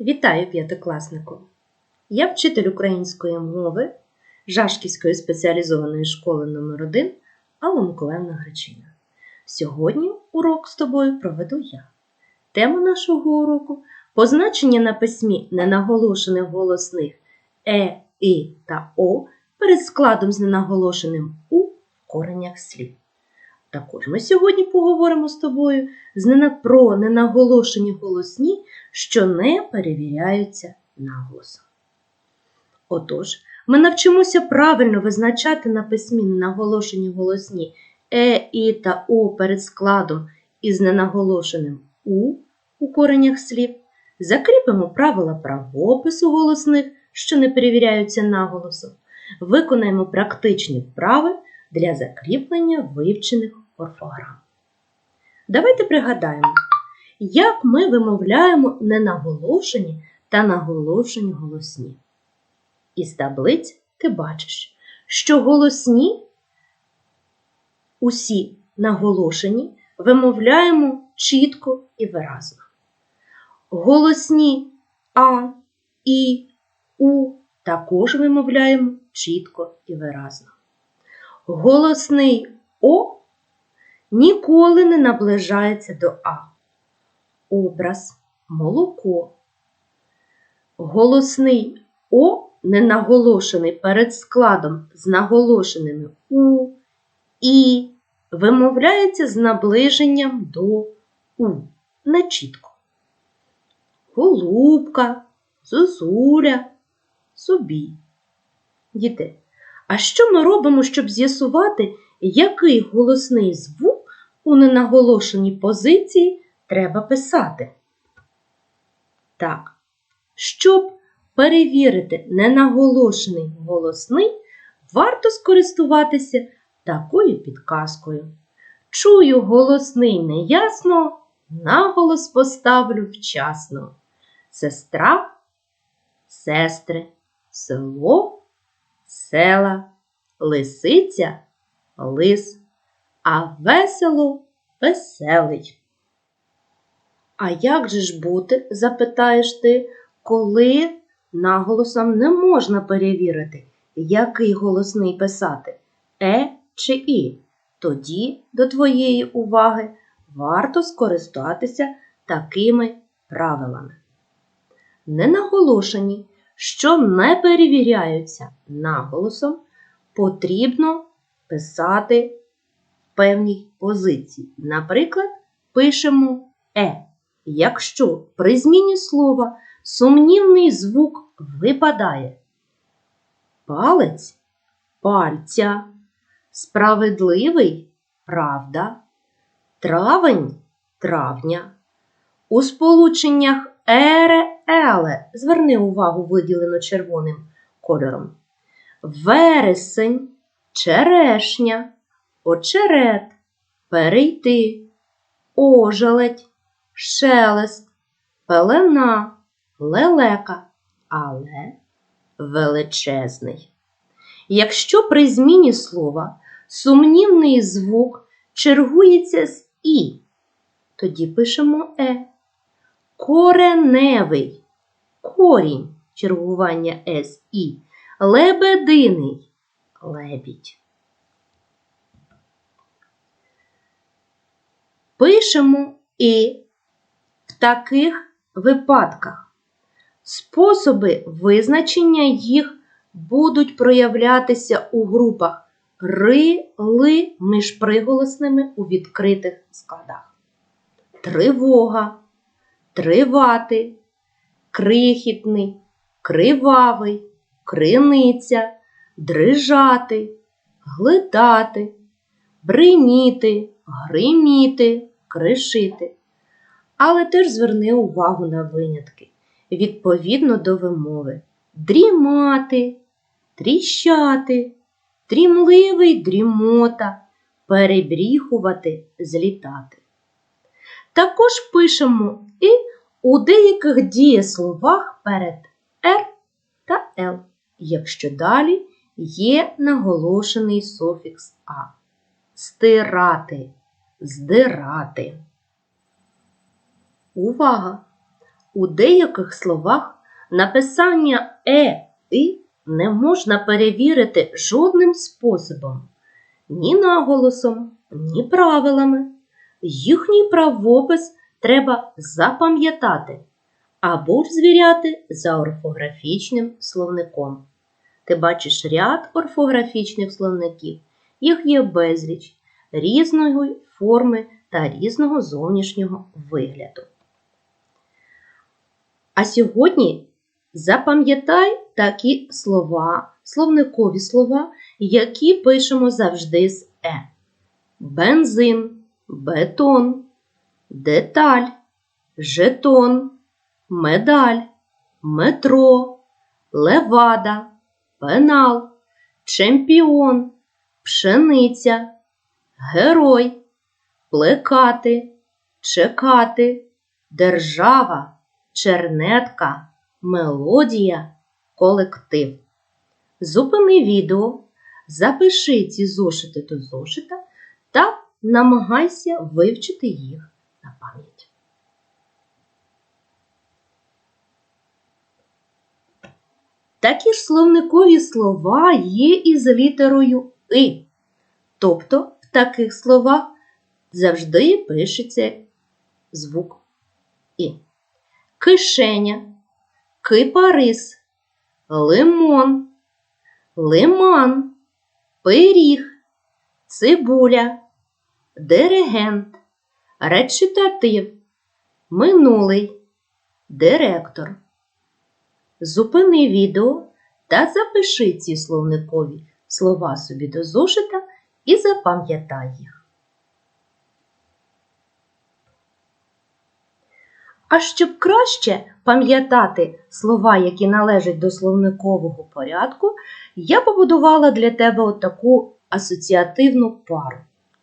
Вітаю п'ятикласнику! Я вчитель української мови Жашківської спеціалізованої школи номер 1 Алла Миколаївна Гречина. Сьогодні урок з тобою проведу я. Тема нашого уроку позначення на письмі ненаголошених голосних е, і та о перед складом з ненаголошеним у в коренях слів. Також ми сьогодні поговоримо з тобою про ненаголошені голосні що не перевіряються наголосом. Отож, ми навчимося правильно визначати на письмі ненаголошені голосні е, і та о перед складом із ненаголошеним у у коренях слів, закріпимо правила правопису голосних, що не перевіряються наголосом, виконаємо практичні вправи для закріплення вивчених орфограм. Давайте пригадаємо, як ми вимовляємо ненаголошені та наголошені голосні. Із таблиць ти бачиш, що голосні усі наголошені вимовляємо чітко і виразно. Голосні А, І, У також вимовляємо чітко і виразно. Голосний О ніколи не наближається до А образ, молоко. Голосний О не наголошений перед складом з наголошеними У, І вимовляється з наближенням до У. Нечітко. Голубка, зозуля, собі. Діти, а що ми робимо, щоб з'ясувати, який голосний звук у ненаголошеній позиції треба писати. Так, щоб перевірити ненаголошений голосний, варто скористуватися такою підказкою. Чую голосний неясно, наголос поставлю вчасно. Сестра, сестри, село, села, лисиця, лис, а весело веселий. А як же ж бути, запитаєш ти, коли наголосом не можна перевірити, який голосний писати е чи і? Тоді до твоєї уваги варто скористатися такими правилами. Ненаголошені, що не перевіряються наголосом, потрібно писати певній позиції. Наприклад, пишемо е. Якщо при зміні слова сумнівний звук випадає. Палець пальця, справедливий правда, травень травня. У сполученнях ере еле зверни увагу виділено червоним кольором. Вересень, черешня, очерет, перейти, ожеледь шелест, пелена, лелека, але величезний. Якщо при зміні слова сумнівний звук чергується з І, тоді пишемо Е. Кореневий, корінь чергування С І, лебединий, лебідь. Пишемо і в таких випадках способи визначення їх будуть проявлятися у групах ри, ли між приголосними у відкритих складах. Тривога, тривати, крихітний, кривавий, криниця, дрижати, глитати, бриніти, гриміти, кришити. Але теж зверни увагу на винятки відповідно до вимови дрімати, тріщати, дрімливий дрімота, перебріхувати, злітати. Також пишемо і у деяких дієсловах перед «р» та «л», якщо далі є наголошений суфікс А. Стирати, здирати. Увага! У деяких словах написання е і не можна перевірити жодним способом, ні наголосом, ні правилами. Їхній правопис треба запам'ятати або ж звіряти за орфографічним словником. Ти бачиш ряд орфографічних словників, їх є безліч різної форми та різного зовнішнього вигляду. А сьогодні запам'ятай такі слова, словникові слова, які пишемо завжди з Е. Бензин, бетон, деталь, жетон, медаль, метро, левада, пенал, чемпіон, пшениця, герой, плекати, чекати, держава, чернетка, мелодія, колектив. Зупини відео, запиши ці зошити до зошита та намагайся вивчити їх на пам'ять. Такі ж словникові слова є і з літерою И. Тобто в таких словах завжди пишеться звук І. Кишеня, кипарис, лимон, лиман, пиріг, цибуля, диригент, речитатив, минулий, директор. Зупини відео та запиши ці словникові слова собі до зошита і запам'ятай їх. А щоб краще пам'ятати слова, які належать до словникового порядку, я побудувала для тебе отаку асоціативну пару.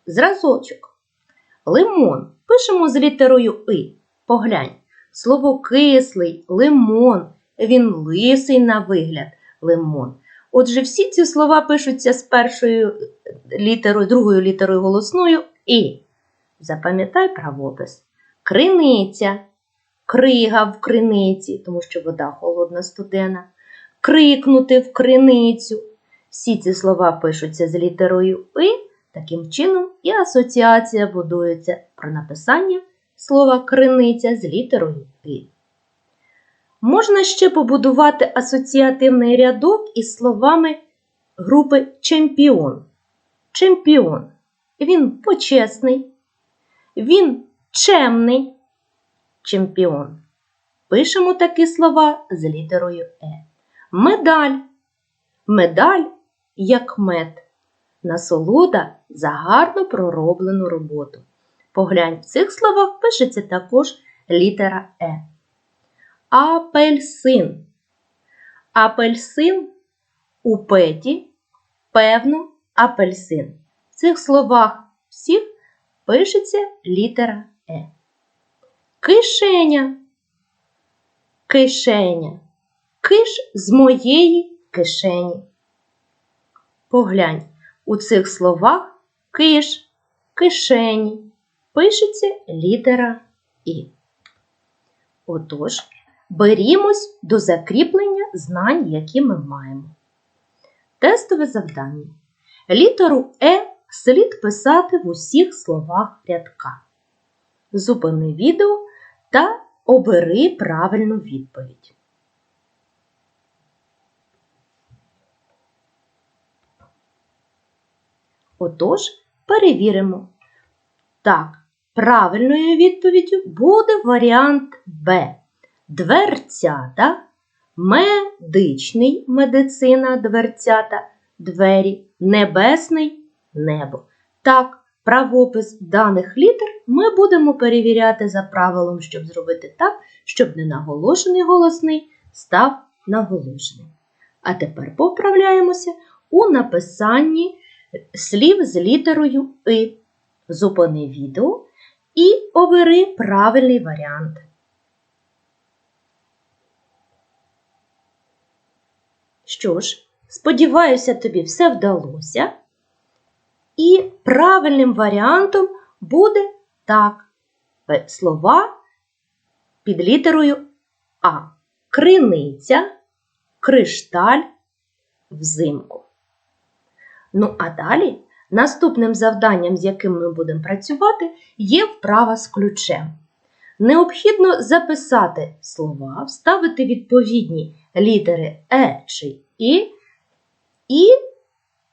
Зразочок. Лимон. Пишемо з літерою И. Поглянь. Слово кислий, лимон. Він лисий на вигляд лимон. Отже, всі ці слова пишуться з першою літерою, другою літерою голосною І. Запам'ятай правопис. Криниця. Крига в криниці, тому що вода холодна студена. Крикнути в криницю. Всі ці слова пишуться з літерою І. Таким чином, і асоціація будується про написання слова криниця з літерою І. Можна ще побудувати асоціативний рядок із словами групи чемпіон. Чемпіон. Він почесний, він чемний чемпіон. Пишемо такі слова з літерою Е. Медаль. Медаль як мед. Насолода за гарно пророблену роботу. Поглянь, в цих словах пишеться також літера Е. Апельсин. Апельсин у петі, певно, апельсин. В цих словах всіх пишеться літера Е. Кишеня. Кишеня. Киш з моєї кишені. Поглянь, у цих словах киш, кишені пишеться літера І. Отож, берімось до закріплення знань, які ми маємо. Тестове завдання. Літеру Е слід писати в усіх словах рядка. Зупини відео та обери правильну відповідь. Отож, перевіримо. Так, правильною відповіддю буде варіант Б. Дверцята, медичний медицина дверцята, двері, небесний небо. Так, правопис даних літер ми будемо перевіряти за правилом, щоб зробити так, щоб ненаголошений голосний став наголошеним. А тепер поправляємося у написанні слів з літерою И. Зупини відео і обери правильний варіант. Що ж, сподіваюся, тобі все вдалося. І правильним варіантом буде так. Слова під літерою А. Криниця, кришталь, взимку. Ну, а далі наступним завданням, з яким ми будемо працювати, є вправа з ключем. Необхідно записати слова, вставити відповідні літери Е чи І, і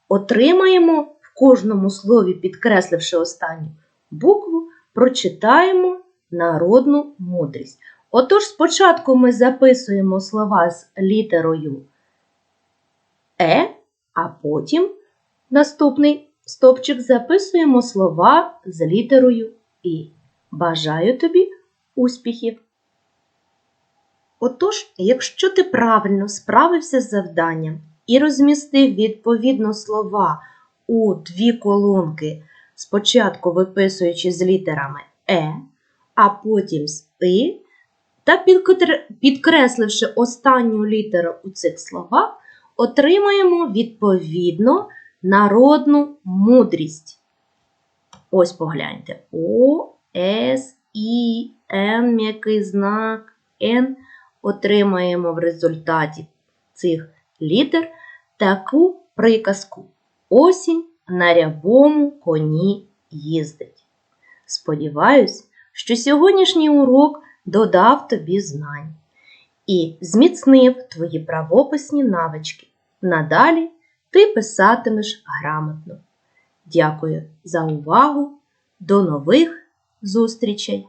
отримаємо кожному слові, підкресливши останню букву, прочитаємо народну мудрість. Отож, спочатку ми записуємо слова з літерою Е, а потім наступний стопчик записуємо слова з літерою І. Бажаю тобі успіхів! Отож, якщо ти правильно справився з завданням і розмістив відповідно слова у дві колонки, спочатку виписуючи з літерами Е, а потім з И, та підкресливши останню літеру у цих словах, отримаємо відповідно народну мудрість. Ось погляньте. О, С, І, Н, м'який знак, Н. Отримаємо в результаті цих літер таку приказку. Осінь на рябому коні їздить. Сподіваюсь, що сьогоднішній урок додав тобі знань і зміцнив твої правописні навички. Надалі ти писатимеш грамотно. Дякую за увагу. До нових зустрічей!